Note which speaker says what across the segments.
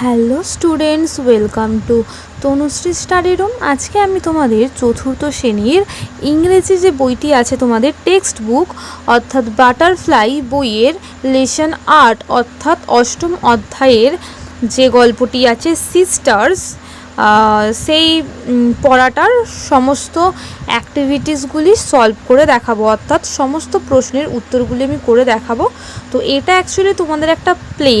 Speaker 1: Hello students welcome to Tanushree study room আজকে আমি তোমাদের চতুর্থ শ্রেণির ইংরেজি যে বইটি আছে তোমাদের টেক্সট বুক অর্থাৎ বাটারফ্লাই বইয়ের লেসন আর্ট অর্থাৎ অষ্টম অধ্যায়ের যে গল্পটি আছে সিস্টার্স সেই পড়াটার সমস্ত অ্যাক্টিভিটিসগুলি সলভ করে দেখাবো। অর্থাৎ সমস্ত প্রশ্নের উত্তরগুলি আমি করে দেখাবো। তো এটা অ্যাকচুয়ালি তোমাদের একটা প্লে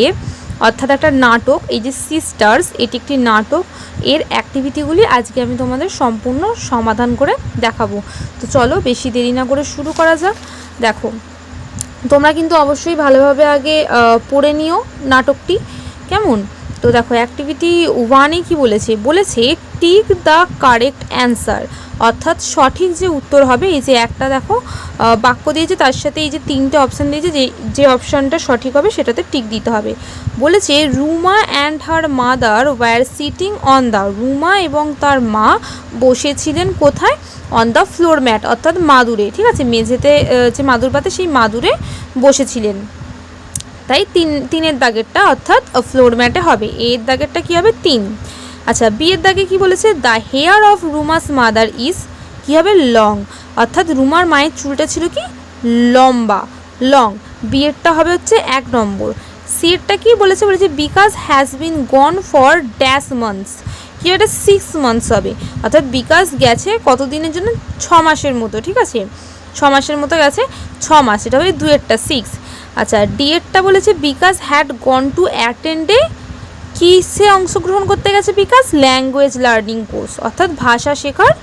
Speaker 1: অর্থাৎ একটা নাটক, এই যে সিস্টার্স এটি একটি নাটক। এর অ্যাক্টিভিটিগুলি আজকে আমি তোমাদের সম্পূর্ণ সমাধান করে দেখাবো। তো চলো, বেশি দেরি না করে শুরু করা যাক। দেখো, তোমরা কিন্তু অবশ্যই ভালোভাবে আগে পড়ে নিও নাটকটি। কেমন? তো দেখো অ্যাক্টিভিটি ওয়ানে কি বলেছে? বলেছে টিক দ্য কারেক্ট অ্যান্সার অর্থাৎ সঠিক যে উত্তর হবে, এই যে একটা দেখো বাক্য দিয়েছে, তার সাথে এই যে তিনটে অপশান দিয়েছে, যে যে অপশানটা সঠিক হবে, সেটাতে টিক দিতে হবে। বলেছে Ruma and her mother were sitting on the Ruma এবং তার মা বসেছিলেন কোথায়? অন দ্য ফ্লোর ম্যাট অর্থাৎ মাদুরে, ঠিক আছে? মেঝেতে যে মাদুর পাতে, সেই মাদুরে বসেছিলেন। তাই তিন, তিনের দাগেরটা অর্থাৎ ফ্লোর ম্যাটে হবে। এর দাগেরটা কি হবে? তিন। আচ্ছা বিয়ের দাগে কি বলেছে? The hair of Ruma's mother is কি হবে? লং অর্থাৎ রুমার মায়ের চুলটা ছিল কি? লম্বা। লং বিয়েরটা হবে হচ্ছে এক নম্বর। সিয়েরটা কি বলেছে? বলেছে Bikash has been gone for dash months কি এটা সিক্স মান্থস হবে। অর্থাৎ বিকাশ গেছে কত দিনের জন্য? ছ মাসের মতো, ঠিক আছে? ছ মাসের মতো গেছে, ছ মাস, এটা হবে দুয়েরটা সিক্স আচ্ছা ডিএডটা বলেছে, বিকাশ হ্যাড গন টু অ্যাটেন্ডে কিসে অংশগ্রহণ করতে গেছে বিকাশ? ল্যাঙ্গুয়েজ লার্নিং কোর্স অর্থাৎ ভাষা শেখার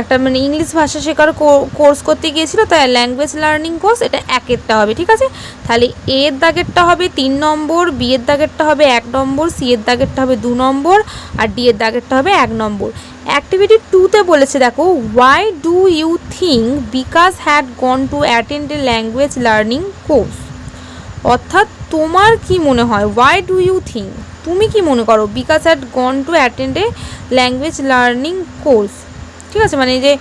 Speaker 1: একটা মানে ইংলিশ ভাষা শেখার কোর্স করতে গিয়েছিল, তাই ল্যাঙ্গুয়েজ লার্নিং কোর্স এটা একেরটা হবে, ঠিক আছে? তাহলে এর দাগেরটা হবে তিন নম্বর বি এর দাগেরটা হবে এক নম্বর সি এর দাগেরটা হবে দু নম্বর, আর ডি এর দাগেরটা হবে এক নম্বর। অ্যাক্টিভিটি টুতে বলেছে, দেখো why do you think Bikash had gone to attend a language learning course অর্থাৎ তোমার কি মনে হয়? ওয়াই ডু ইউ থিঙ্ক তুমি কি মনে করো Bikash had gone to attend a language learning course ঠিক আছে? মানে যে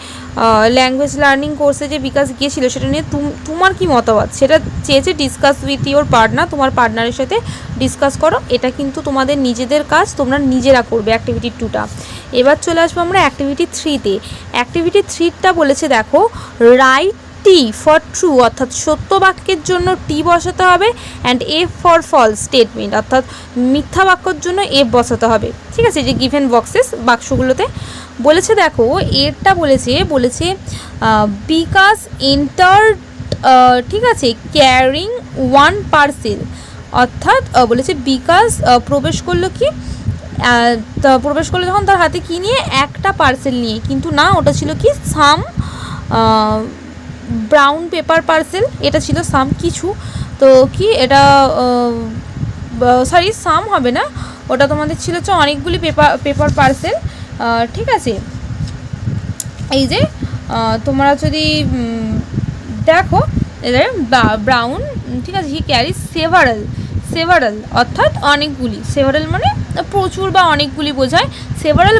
Speaker 1: ল্যাঙ্গুয়েজ লার্নিং কোর্সে যে বিকাশ গিয়েছিল, সেটা নিয়ে তুম- তোমার কি মতামত? সেটা চেয়েছে ডিসকাস উইথ ইওর পার্টনার তোমার পার্টনারের সাথে ডিসকাস করো। এটা কিন্তু তোমাদের নিজেদের কাজ, তোমরা নিজেরা করবে অ্যাক্টিভিটি টুটা এবার চলে আসব আমরা অ্যাক্টিভিটি থ্রিতে অ্যাক্টিভিটি থ্রিটা বলেছে, দেখো রাইট টি ফর ট্রু অর্থাৎ সত্য বাক্যের জন্য টি বসাতে হবে and F for false statement অর্থাৎ মিথ্যা বাক্যর জন্য এফ বসাতে হবে। ঠিক আছে? যে গিভেন বক্সেস বাক্সগুলোতে। বলেছে দেখো, এরটা বলেছে বলেছে বিকাশ এন্টার ঠিক আছে, ক্যারিং ওয়ান পার্সেল। অর্থাৎ বলেছে বিকাশ প্রবেশ করল কি? প্রবেশ করল যখন তার হাতে কি নিয়ে? একটা পার্সেল নিয়ে। কিন্তু না, ওটা ছিল কি? Some brown paper parcel. এটা ছিল সাম কিছু। তো কি, এটা সরি, সাম হবে না। ওটা তোমাদের ছিল হচ্ছে অনেকগুলি পেপার পেপার পার্সেল। ঠিক আছে। এই যে তোমরা যদি দেখো, এদের ব্রাউন ঠিক আছে হি ক্যারি সেভারাল সেভারাল অর্থাৎ অনেকগুলি। সেভারাল মানে প্রচুর বা অনেকগুলি বোঝায়। সেভারাল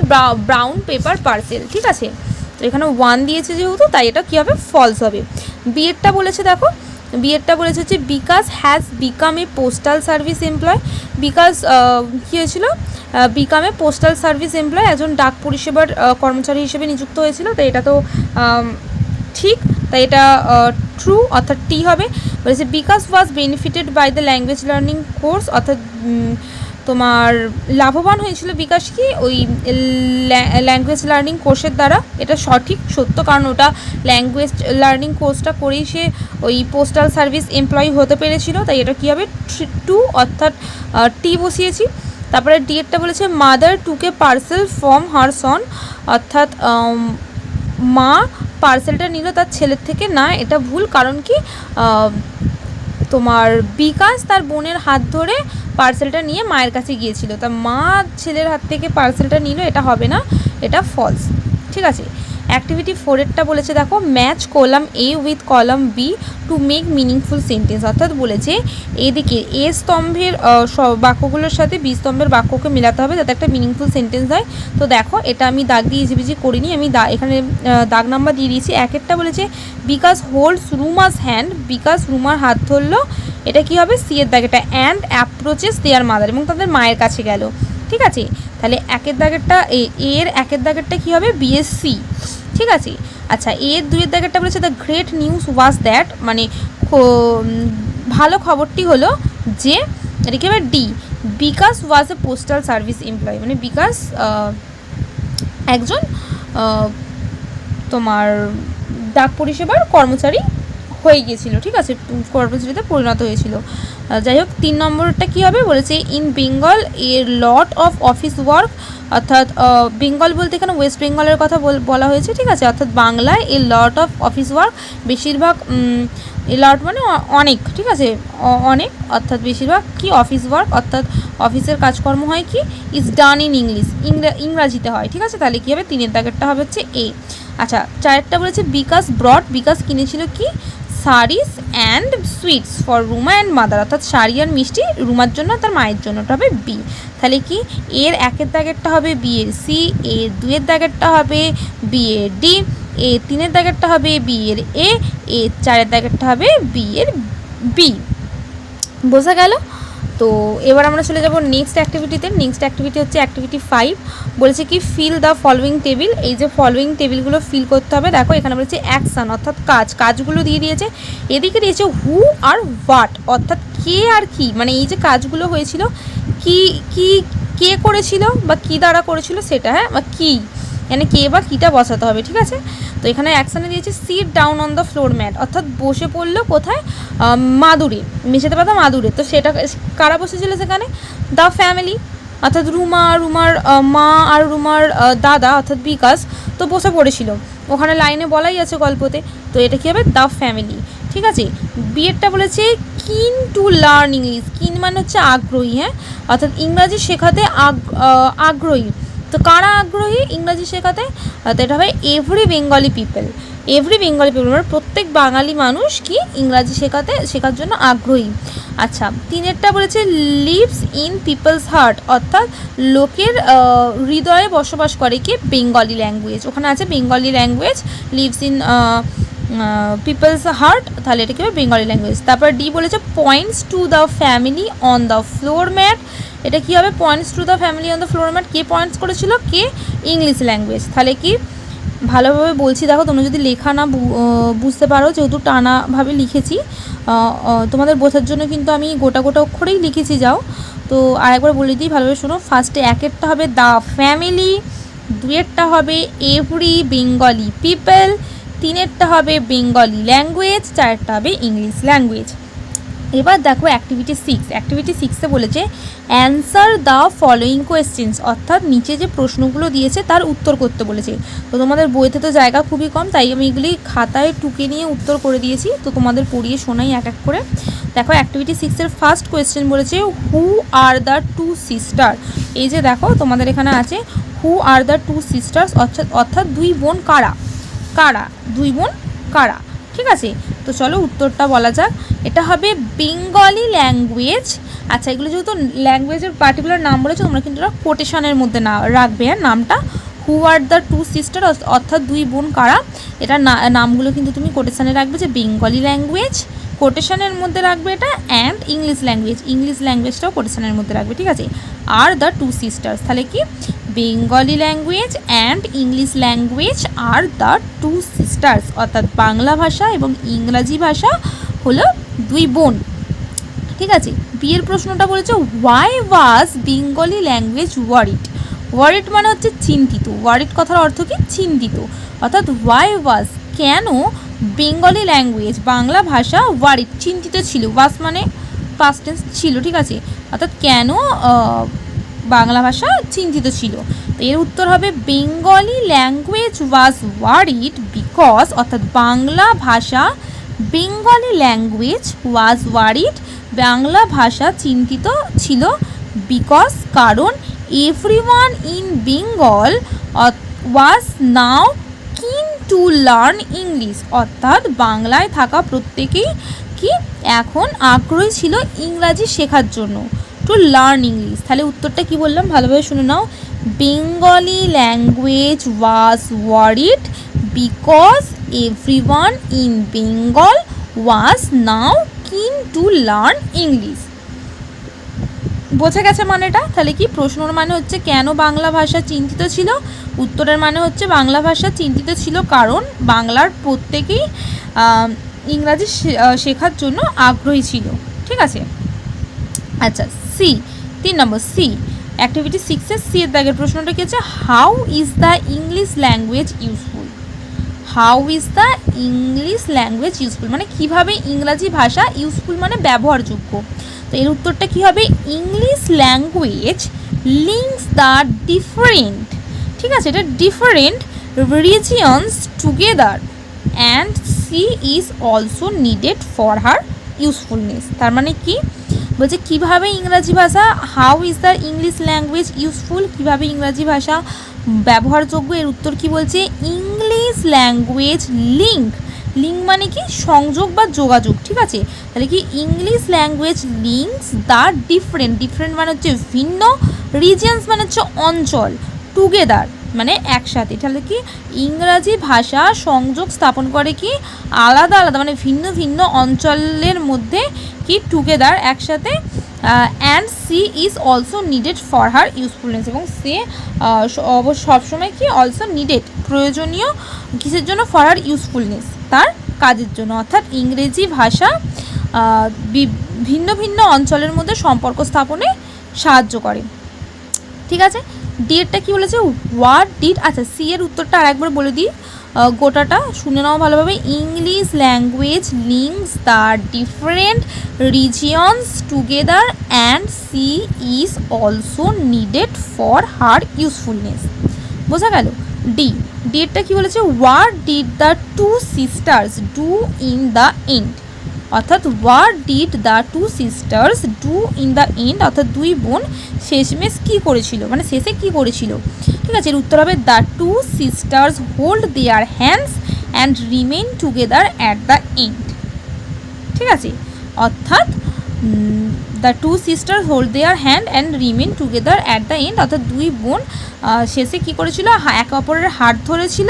Speaker 1: ব্রাউন পেপার পার্সেল ঠিক আছে? এখানে ওয়ান দিয়েছে যেহেতু, তাই এটা কী হবে? ফলস হবে। বিএডটা বলেছে, দেখো বিএডটা বলেছে হচ্ছে Bikash has become a postal service employ Bikash কী হয়েছিল? Become a postal service employ একজন ডাক পরিষেবার কর্মচারী হিসেবে নিযুক্ত হয়েছিল। তো এটা তো ঠিক। তাই এটা ট্রু অর্থাৎ টি হবে। বলেছে, Bikash was benefited by the language learning course অর্থাৎ তোমার লাভবান হয়েছিল বিকাশ কি? ওই ল্যাঙ্গুয়েজ লার্নিং কোর্সের দ্বারা। এটা সঠিক, সত্য, কারণ ওটা ল্যাঙ্গুয়েজ লার্নিং কোর্সটা করেই সে ওই পোস্টাল সার্ভিস এমপ্লয়ি হতে পেরেছিল। তাই এটা কী হবে টু অর্থাৎ টি বসিয়েছি। তারপরে ডিএডটা বলেছে মাদার টুকে পার্সেল ফ্রম হার সন অর্থাৎ মা পার্সেলটা নিল তার ছেলের থেকে। না, এটা ভুল, কারণ কি তোমার বিকাশ তার বোনের হাত ধরে পার্সেলটা নিয়ে মায়ের কাছে গিয়েছিল। তা মা ছেলের হাত থেকে পার্সেলটা নিল, এটা হবে না, এটা ফলস ঠিক আছে? অ্যাক্টিভিটি ফোরেরটা বলেছে, দেখো match column A with column B to make meaningful sentence অর্থাৎ বলেছে, এদিকে এ স্তম্ভের বাক্যগুলোর সাথে বি স্তম্ভের বাক্যকে মেলাতে হবে যাতে একটা মিনিংফুল সেন্টেন্স হয়। তো দেখো, এটা আমি দাগ দিয়ে ইজিবিজি করিনি, আমি দা, এখানে দাগ নাম্বার দিয়ে দিয়েছি। এক একটা বলেছে বিকাশ হোল্ডস রুমাস হ্যান্ড বিকাশ রুমার হাত ধরলো, এটা কি হবে? সি এর দাগ এটা অ্যান্ড অ্যাপ্রোচেস দেয়ার মাদার এবং তাদের মায়ের কাছে গেল। ঠিক আছে? তাহলে একের দাগেরটা এ এর একের দাগেরটা কি হবে? বিএসসি ঠিক আছে? আচ্ছা এর দুইয়ের দাগেরটা বলেছে the great news was that মানে ভালো খবরটি হলো যে এটা কি হবে D Bikash was a postal service employee মানে বিকাশ একজন তোমার ডাক পরিষেবার কর্মচারী হয়ে গিয়েছিল, ঠিক আছে? কর্মচারীতে পরিণত হয়েছিল। যাই হোক, তিন নম্বরটা কী হবে? বলেছে in Bengal a lot of office work অর্থাৎ বেঙ্গল বলতে এখানে ওয়েস্ট বেঙ্গলের কথা বল- বলা হয়েছে, ঠিক আছে? অর্থাৎ বাংলায় a lot of office work বেশিরভাগ এ লট মানে অনেক, ঠিক আছে? অনেক, অর্থাৎ বেশিরভাগ কি অফিস ওয়ার্ক অর্থাৎ অফিসের কাজকর্ম হয় কি? ইজ ডান ইন ইংলিশ ইংরাজিতে হয়, ঠিক আছে? তাহলে কী হবে? তিনের দাগেরটা হবে হচ্ছে এ আচ্ছা চারেরটা বলেছে বিকাশ ব্রড বিকাশ কিনেছিল কি? Saris and sweets for Ruma and mother অর্থাৎ শাড়ি আর মিষ্টি রুমার জন্য তার মায়ের জন্য। ওটা হবে বি তাহলে কি? এর একের দাগেরটা হবে বি এর সি এর দুয়ের দাগেরটা হবে বি এর ডি এ তিনের দাগেরটা হবে বি এর এ এ চারের দাগেরটা হবে বি এর বি বোঝা গেল? তো এবার আমরা চলে যাব নেক্সট অ্যাক্টিভিটিতে নেক্সট অ্যাক্টিভিটি হচ্ছে অ্যাক্টিভিটি ফাইভ বলেছে কি ফিল দ্য ফলোয়িং টেবিল এই যে ফলোয়িং টেবিলগুলো ফিল করতে হবে, দেখো এখানে বলেছে অ্যাকশান অর্থাৎ কাজ। কাজগুলো দিয়ে দিয়েছে। এদিকে দিয়েছে হু আর হোয়াট অর্থাৎ কে আর কি। মানে এই যে কাজগুলো হয়েছিল, কি কি, কে করেছিল বা কি দ্বারা করেছিল সেটা হ্যাঁ? বা কি? মানে কে বা কীটা বসাতে হবে, ঠিক আছে? তো এখানে অ্যাকশানে দিয়েছে sit down on the floor mat অর্থাৎ বসে পড়ল কোথায়? মাদুরে মেঝেতে পাতা মাদুরে, তো সেটা কারা বসেছিল সেখানে? দ্য ফ্যামিলি অর্থাৎ রুমা, রুমার মা আর রুমার দাদা, অর্থাৎ বিকাশ, তো বসে পড়েছিল। ওখানে লাইনে বলাই আছে গল্পতে, তো এটা কী হবে? দ্য ফ্যামিলি ঠিক আছে? বিএডটা বলেছে কিন টু লার্ন ইংলিশ কিন মানে হচ্ছে আগ্রহী হ্যাঁ? অর্থাৎ ইংরাজি শেখাতে আগ- আগ্রহী। তো কারা আগ্রহী? ইংরাজি শেখাতে? তো এটা হবে every Bengali people every Bengali people মানে প্রত্যেক বাঙালি মানুষ কি ইংরাজি শেখাতে, শেখার জন্য আগ্রহী। আচ্ছা তিনেরটা বলেছে লিভস ইন পিপলস হার্ট অর্থাৎ লোকের হৃদয়ে বসবাস করে কি বেঙ্গলি ল্যাঙ্গুয়েজ ওখানে আছে Bengali language lives in people's heart তাহলে এটা কি হবে বেঙ্গলি ল্যাঙ্গুয়েজ তারপর ডি বলেছে points to the family on the floor mat এটা কি হবে? Points to the family on the floor mat K points করেছিল? কে? ইংলিশ ল্যাঙ্গুয়েজ তাহলে কি? ভালোভাবে বলছি, দেখো, তোমরা যদি লেখা না বুঝতে পারো, যেহেতু টানাভাবে লিখেছি তোমাদের বোঝার জন্য কিন্তু আমি গোটা গোটা অক্ষরেই লিখেছি, যাও। তো আরেকবার বলে দিই, ভালোভাবে শোনো। ফার্স্টে একেরটা হবে দ্য ফ্যামিলি দুয়েরটা হবে এভরি বেঙ্গলি পিপল তিনেরটা হবে বেঙ্গলি ল্যাঙ্গুয়েজ চারটা হবে ইংলিশ ল্যাঙ্গুয়েজ এবার দেখো অ্যাক্টিভিটি সিক্স অ্যাক্টিভিটি সিক্সে বলেছে অ্যান্সার দ্য ফলোয়িং কোয়েশ্চেন্স অর্থাৎ নিচে যে প্রশ্নগুলো দিয়েছে তার উত্তর করতে বলেছে। তো তোমাদের বইতে তো জায়গা খুবই কম, তাই আমি এগুলি খাতায় টুকে নিয়ে উত্তর করে দিয়েছি। তো তোমাদের পড়িয়ে শোনাই এক এক করে। দেখো অ্যাক্টিভিটি সিক্সের ফার্স্ট কোয়েশ্চেন বলেছে who are the two sister এই যে দেখো তোমাদের এখানে আছে who are the two sisters অর্থাৎ অর্থাৎ দুই বোন কারা? কারা? দুই বোন কারা? ঠিক আছে? তো চলো উত্তরটা বলা যাক। এটা হবে বেঙ্গলি ল্যাঙ্গুয়েজ আচ্ছা এগুলো যেহেতু ল্যাঙ্গুয়েজের পার্টিকুলার নাম বলেছে তোমরা কিন্তু কোটেশনের মধ্যে না রাখবে হ্যাঁ নামটা। Who are the two sister অর্থাৎ দুই বোন কারা? এটা নামগুলো কিন্তু তুমি কোটেশানে রাখবে যে বেঙ্গলি ল্যাঙ্গুয়েজ কোটেশনের মধ্যে রাখবে এটা অ্যান্ড ইংলিশ ল্যাঙ্গুয়েজ ইংলিশ ল্যাঙ্গুয়েজটাও কোটেশনের মধ্যে রাখবে, ঠিক আছে? আর দ্য টু সিস্টার্স তাহলে কি? Bengali language and English language are the two sisters অর্থাৎ বাংলা ভাষা এবং ইংরাজি ভাষা হলো দুই বোন। ঠিক আছে? বিয়ের প্রশ্নটা বলেছে why was Bengali language worried worried মানে হচ্ছে চিন্তিত। ওয়ারিড কথার অর্থ কি? চিন্তিত। অর্থাৎ ওয়াই ওয়াজ কেন বেঙ্গলি ল্যাঙ্গুয়েজ বাংলা ভাষা ওয়ারিড চিন্তিত ছিল। ওয়াজ মানে পাস্ট টেন্স ছিল, ঠিক আছে? অর্থাৎ কেন বাংলা ভাষা চিন্তিত ছিল? তো এর উত্তর হবে Bengali language was worried because অর্থাৎ বাংলা ভাষা, Bengali language was worried Bangla ভাষা চিন্তিত ছিল বিকজ কারণ everyone in Bengal was now keen to learn English অর্থাৎ বাংলায় থাকা প্রত্যেকেই কি এখন আগ্রহী ছিল ইংরাজি শেখার জন্য টু লার্ন ইংলিশ তাহলে উত্তরটা কি বললাম? ভালোভাবে শুনে নাও। Bengali language was worried because every one in Bengal was now keen to learn English বোঝা গেছে মানেটা? তাহলে কি প্রশ্নর মানে হচ্ছে কেন বাংলা ভাষা চিন্তিত ছিল? উত্তরের মানে হচ্ছে বাংলা ভাষা চিন্তিত ছিল কারণ বাংলার প্রত্যেকেই ইংরাজি শেখার জন্য আগ্রহী ছিল। ঠিক আছে? আচ্ছা সি তিন নম্বর সি অ্যাক্টিভিটি সিক্সের সি এর দাগের প্রশ্নটা কি আছে? How is the English language useful how is the English language useful মানে কীভাবে ইংরাজি ভাষা ইউজফুল মানে ব্যবহারযোগ্য? তো এর উত্তরটা কি হবে? English language links the different ঠিক আছে? এটা different regions together and she is also needed for her usefulness তার মানে কি? বলছে কীভাবে ইংরাজি ভাষা how is the English language useful কীভাবে ইংরাজি ভাষা ব্যবহারযোগ্য, এর উত্তর কি বলছে? ইংলিশ ল্যাঙ্গুয়েজ লিঙ্ক লিঙ্ক মানে কি? সংযোগ বা যোগাযোগ, ঠিক আছে? তাহলে কি English language links the different different মানে হচ্ছে ভিন্ন রিজিয়ন্স মানে হচ্ছে অঞ্চল টুগেদার মানে একসাথে। তাহলে কি ইংরাজি ভাষা সংযোগ স্থাপন করে কি? আলাদা আলাদা মানে ভিন্ন ভিন্ন অঞ্চলের মধ্যে কি? টুগেদার একসাথে and she is also needed for her usefulness এবং সে সবসময় কি অলসো নিডেড প্রয়োজনীয় কিসের জন্য? ফর হার ইউজফুলনেস তার কাজের জন্য। অর্থাৎ ইংরেজি ভাষা ভিন্ন ভিন্ন অঞ্চলের মধ্যে সম্পর্ক স্থাপনে সাহায্য করে। ঠিক আছে? ডিএডটা কি বলেছে? হোয়াট ডিড আচ্ছা সি এর উত্তরটা আরেকবার বলে দিই। গোটাটা শুনে নাও ভালোভাবে। English language links the different regions together and she is also needed for her usefulness বোঝা গেল? ডি ডিএডটা কি বলেছে? What did the two sisters do in the end অর্থাৎ what did the two sisters do in the end অর্থাৎ দুই বোন শেষমেশ কী করেছিল? মানে শেষে কী করেছিল? ঠিক আছে, এর উত্তর হবে the two sisters hold their hands and remain together at the end ঠিক আছে? অর্থাৎ the two sister hold their hand and remain together at the end অর্থাৎ দুই বোন শেষে কী করেছিল? একে অপরের হাত ধরেছিল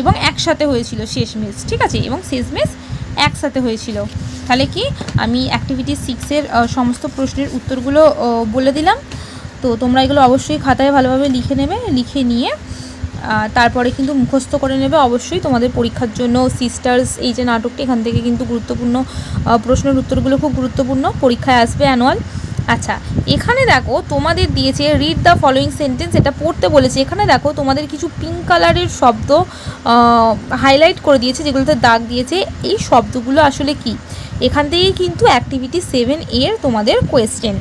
Speaker 1: এবং একসাথে হয়েছিল শেষমেশ। ঠিক আছে? এবং শেষমেশ একসাথে হয়েছিল। তাহলে কি? আমি অ্যাক্টিভিটি সিক্সের সমস্ত প্রশ্নের উত্তরগুলো বলে দিলাম। তো তোমরা এগুলো অবশ্যই খাতায় ভালোভাবে লিখে নেবে, লিখে নিয়ে তারপরে কিন্তু মুখস্থ করে নেবে। অবশ্যই তোমাদের পরীক্ষার জন্য সিস্টার্স এই যে নাটকটি, এখান থেকে কিন্তু গুরুত্বপূর্ণ প্রশ্নের উত্তরগুলো খুব গুরুত্বপূর্ণ। পরীক্ষায় আসবে অ্যানুয়াল আচ্ছা এখানে দেখো তোমাদের দিয়েছে রিড দ্য ফলোয়িং সেন্টেন্স এটা পড়তে বলেছে। এখানে দেখো তোমাদের কিছু পিঙ্ক কালারের শব্দ হাইলাইট করে দিয়েছে, যেগুলোতে দাগ দিয়েছে। এই শব্দগুলো আসলে কি? এখান থেকেই কিন্তু অ্যাক্টিভিটি সেভেন এর তোমাদের কোয়েশ্চেন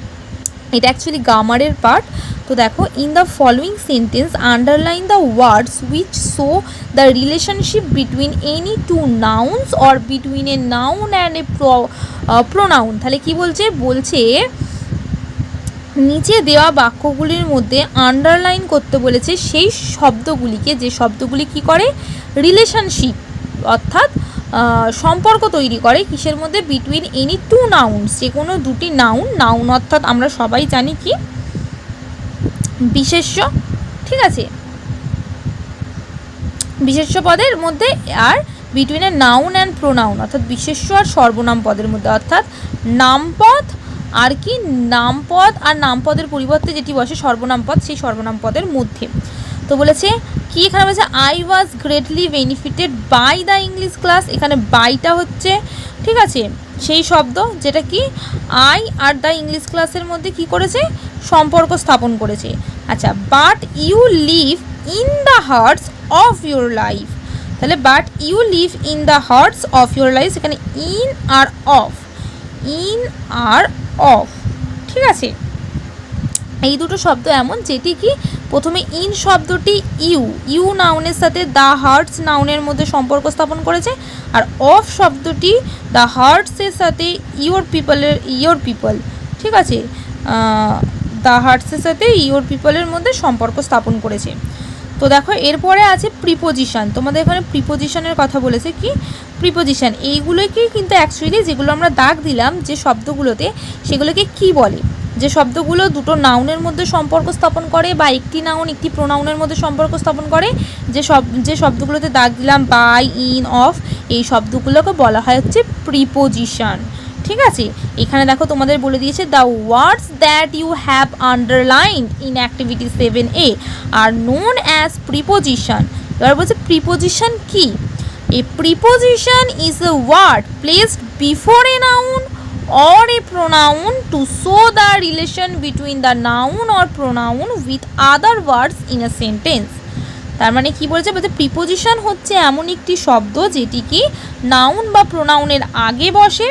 Speaker 1: এটা অ্যাকচুয়ালি গ্রামারের পার্ট তো দেখো in the following sentence underline the words which show the relationship between any two nouns or between a noun and a pronoun তাহলে কি বলছে? বলছে নিচে দেওয়া বাক্যগুলির মধ্যে আন্ডারলাইন করতে বলেছে সেই শব্দগুলিকে, যে শব্দগুলি কি করে? রিলেশনশিপ অর্থাৎ সম্পর্ক তৈরি করে। কিসের মধ্যে? বিটুইন এনি টু নাউন্স যে কোনো দুটি নাউন নাউন অর্থাৎ আমরা সবাই জানি কি? বিশেষ্য, ঠিক আছে? বিশেষ্য পদের মধ্যে আর between a noun and pronoun অর্থাৎ বিশেষ্য আর সর্বনাম পদের মধ্যে, অর্থাৎ নামপদ আর কি নামপদ আর নামপদের পরিবর্তে যেটি বসে সর্বনাম পদ সেই সর্বনাম পদের মধ্যে। তো বলেছে, কি এখানে বলেছে? I was greatly benefited by the English class এখানে বাইটা হচ্ছে, ঠিক আছে, সেই শব্দ যেটা কি? আই আর দ্য ইংলিশ ক্লাসের মধ্যে কি করেছে? সম্পর্ক স্থাপন করেছে। আচ্ছা but you live in the hearts of your life তাহলে but you live in the hearts of your life এখানে ইন আর অফ ইন আর অফ। ঠিক আছে? এই দুটো শব্দ এমন, যেটি কি প্রথমে ইন শব্দটি ইউ ইউ নাউনের সাথে দ্য হার্টস নাউনের মধ্যে সম্পর্ক স্থাপন করেছে, আর অফ শব্দটি দ্য হার্টসের সাথে ইয়োর পিপলের ইয়োর পিপল। ঠিক আছে? দ্য হার্টসের সাথে ইয়োর পিপলের মধ্যে সম্পর্ক স্থাপন করেছে। তো দেখো, এরপরে আছে প্রিপোজিশন তোমাদের এখানে প্রিপোজিশনের কথা বলেছে কি? প্রিপোজিশন এইগুলোকেই কিন্তু অ্যাকচুয়ালি যেগুলো আমরা দাগ দিলাম, যে শব্দগুলোতে, সেগুলোকে কি বলে? যে শব্দগুলো দুটো নাউনের মধ্যে সম্পর্ক স্থাপন করে বা একটি নাউন একটি প্রোনাউনের মধ্যে সম্পর্ক স্থাপন করে, যে সব, যে শব্দগুলোতে দাগ দিলাম বাই ইন অফ এই শব্দগুলোকে বলা হয় হচ্ছে প্রিপোজিশন ঠিক আছে? এখানে দেখো তোমাদের বলে দিয়েছে the words that you have underline in activity seven a are known as preposition এবার বলছে প্রিপোজিশন কি? A preposition is a word placed before a noun or a pronoun to show the relation between the noun or pronoun with other words in a sentence. তার মানে কি বলছে? বলছে preposition হচ্ছে এমন একটি শব্দ যেটি কি নাউন বা প্রোনাউনের আগে বসে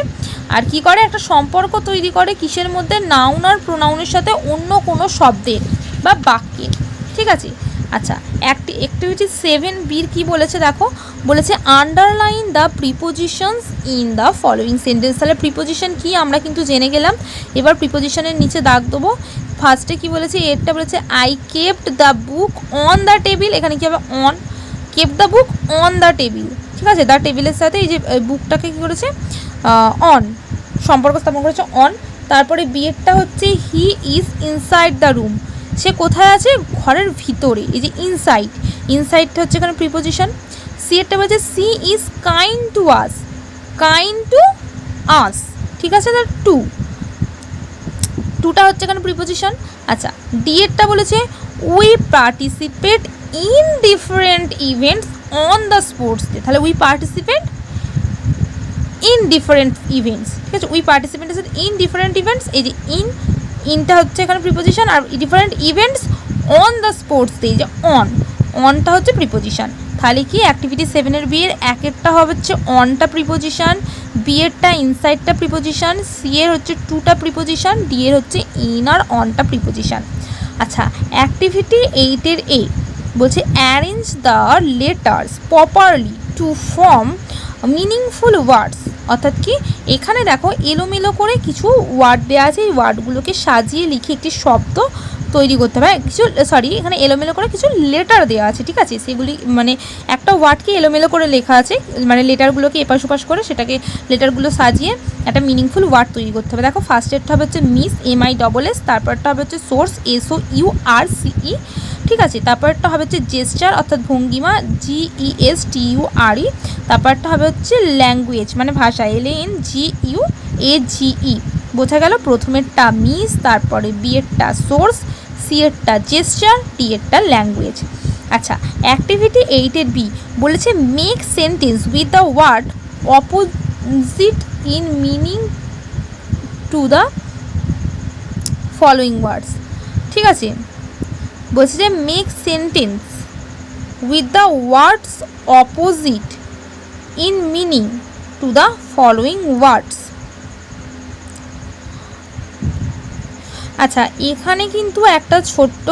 Speaker 1: আর কি করে? একটা সম্পর্ক তৈরি করে কিসের মধ্যে? নাউন আর প্রোনাউনের সাথে অন্য কোনো শব্দের বা বাক্যের ঠিক আছে? আচ্ছা একটি অ্যাক্টিভিটি সেভেন বির কি বলেছে দেখো? বলেছে underline the prepositions in the following sentence তাহলে প্রিপোজিশন কি? আমরা কিন্তু জেনে গেলাম। এবার প্রিপোজিশনের নিচে দাগ দেবো। ফার্স্টে কি বলেছে? এরটা বলেছে I kept the book on the table এখানে কি হবে? On kept the book on the table ঠিক আছে? দ্য টেবিলের সাথে এই যে বুকটাকে কী করেছে? অন সম্পর্ক স্থাপন করেছে অন তারপরে বিয়েরটা হচ্ছে he is inside the room সে কোথায় আছে? ঘরের ভিতরে, এই যে ইনসাইড ইনসাইডটা হচ্ছে এখানে প্রিপোজিশন সি এরটা বলছে she is kind to us kind to us ঠিক আছে তার টু টুটা হচ্ছে এখানে প্রিপোজিশন আচ্ছা ডি এরটা বলেছে we participate in different events on the sports day তাহলে we participate in different events ঠিক আছে? We participate in different events এই যে ইন ইনটা হচ্ছে এখানে preposition R different events on the sports day যে অন অনটা হচ্ছে প্রিপোজিশন তাহলে কি? অ্যাক্টিভিটি সেভেনের বিয়ের একেরটা হবে হচ্ছে অনটা প্রিপোজিশন বিয়েরটা ইনসাইডটা প্রিপোজিশন সি এর হচ্ছে টুটা প্রিপোজিশন ডি এর হচ্ছে ইন আর অনটা প্রিপোজিশন আচ্ছা অ্যাক্টিভিটি এইটের এ বলছে arrange the letters properly to form meaningful words অর্থাৎ কি, এখানে দেখো এলোমেলো করে কিছু ওয়ার্ড দেওয়া আছে, এই ওয়ার্ডগুলোকে সাজিয়ে লিখে একটি শব্দ তৈরি করতে হবে। কিছু সরি এখানে এলোমেলো করে কিছু লেটার দেওয়া আছে, ঠিক আছে? সেগুলি মানে একটা ওয়ার্ডকে এলোমেলো করে লেখা আছে মানে লেটারগুলোকে এপাশ ওপাশ করে সেটাকে লেটারগুলো সাজিয়ে একটা মিনিংফুল ওয়ার্ড তৈরি করতে হবে। দেখো ফার্স্টেরটা হবে হচ্ছে miss M I double S তারপরটা হবে হচ্ছে source S O U R C E ঠিক আছে? তারপরটা হবে হচ্ছে জেস্টার অর্থাৎ ভঙ্গিমা জি ই এস টি ইউ আর ই তারপরটা হবে হচ্ছে ল্যাঙ্গুয়েজ মানে ভাষা L N G U A জি ই বোঝা গেল প্রথমেরটা মিস তারপরে বিয়েরটা সোর্স সি এরটা জেস্টার ডি এরটা ল্যাঙ্গুয়েজ আচ্ছা অ্যাক্টিভিটি এইটের বি বলেছে make sentence with the word opposite in meaning to the following words ঠিক আছে? বলছে যে make sentence with the words opposite in meaning to the following words. আচ্ছা এখানে কিন্তু একটা ছোট্ট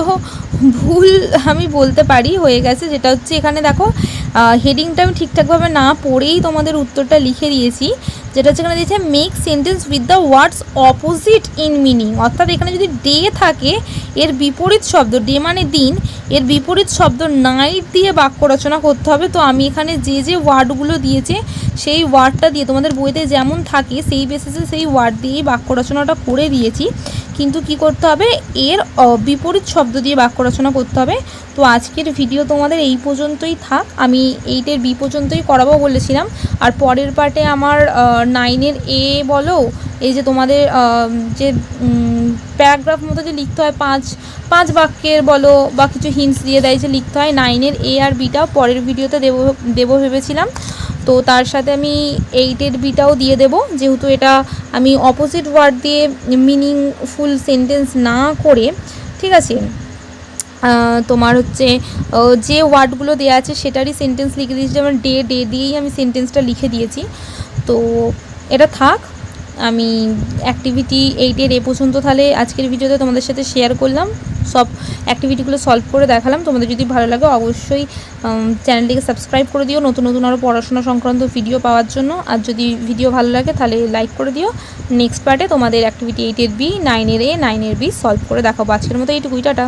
Speaker 1: ভুল আমি বলতে পারি, হয়ে গেছে। যেটা হচ্ছে এখানে দেখো হেডিংটা আমি ঠিকঠাকভাবে না পড়েই তোমাদের উত্তরটা লিখে দিয়েছি। যেটা হচ্ছে এখানে দিয়েছে make sentence with the words opposite in meaning অর্থাৎ এখানে যদি ডে থাকে, এর বিপরীত শব্দ ডে মানে দিন, এর বিপরীত শব্দ নাইট দিয়ে বাক্য রচনা করতে হবে। তো আমি এখানে যে যে ওয়ার্ডগুলো দিয়েছে, সেই ওয়ার্ডটা দিয়ে তোমাদের বইতে যেমন থাকে, সেই বেসিসে সেই ওয়ার্ড দিয়েই বাক্য রচনাটা করে দিয়েছি। কিন্তু কি করতে হবে? এর বিপরীত শব্দ দিয়ে বাক্য রচনা করতে হবে। তো আজকের ভিডিও তোমাদের এই পর্যন্তই থাক। আমি এইটের বি পর্যন্তই করাবো বলেছিলাম। আর পরের পার্টে আমার নাইনের এ বলো, এই যে তোমাদের যে প্যারাগ্রাফ মতো যে লিখতে হয়, পাঁচ পাঁচ বাক্যের বলো, বা কিছু হিন্টস দিয়ে দেয় যে লিখতে হয় নাইনের এ আর বিটাও পরের ভিডিওতে দেবো দেবো ভেবেছিলাম। তো তার সাথে আমি এইটের বিটাও দিয়ে দেব। যেহেতু এটা আমি অপোজিট ওয়ার্ড দিয়ে মিনিংফুল সেন্টেন্স না করে, ঠিক আছে? তোমার হচ্ছে যে ওয়ার্ডগুলো দেওয়া আছে সেটারই সেন্টেন্স লিখে দিয়েছি। যেমন ডে ডে দিয়েই আমি সেন্টেন্সটা লিখে দিয়েছি। তো এটা থাক। আমি অ্যাক্টিভিটি এইটের এ পর্যন্ত তাহলে আজকের ভিডিওতে তোমাদের সাথে শেয়ার করলাম। সব অ্যাক্টিভিটিগুলো সলভ করে দেখালাম। তোমাদের যদি ভালো লাগে অবশ্যই চ্যানেলটিকে সাবস্ক্রাইব করে দিও। নতুন নতুন আরও পড়াশোনা সংক্রান্ত ভিডিও পাওয়ার জন্য। আর যদি ভিডিও ভালো লাগে তাহলে লাইক করে দিও। নেক্সট পার্টে তোমাদের অ্যাক্টিভিটি এইটের বি নাইনের এ নাইনের বি সলভ করে দেখাবো। আজকের মতো এইটুকুই, টাটা।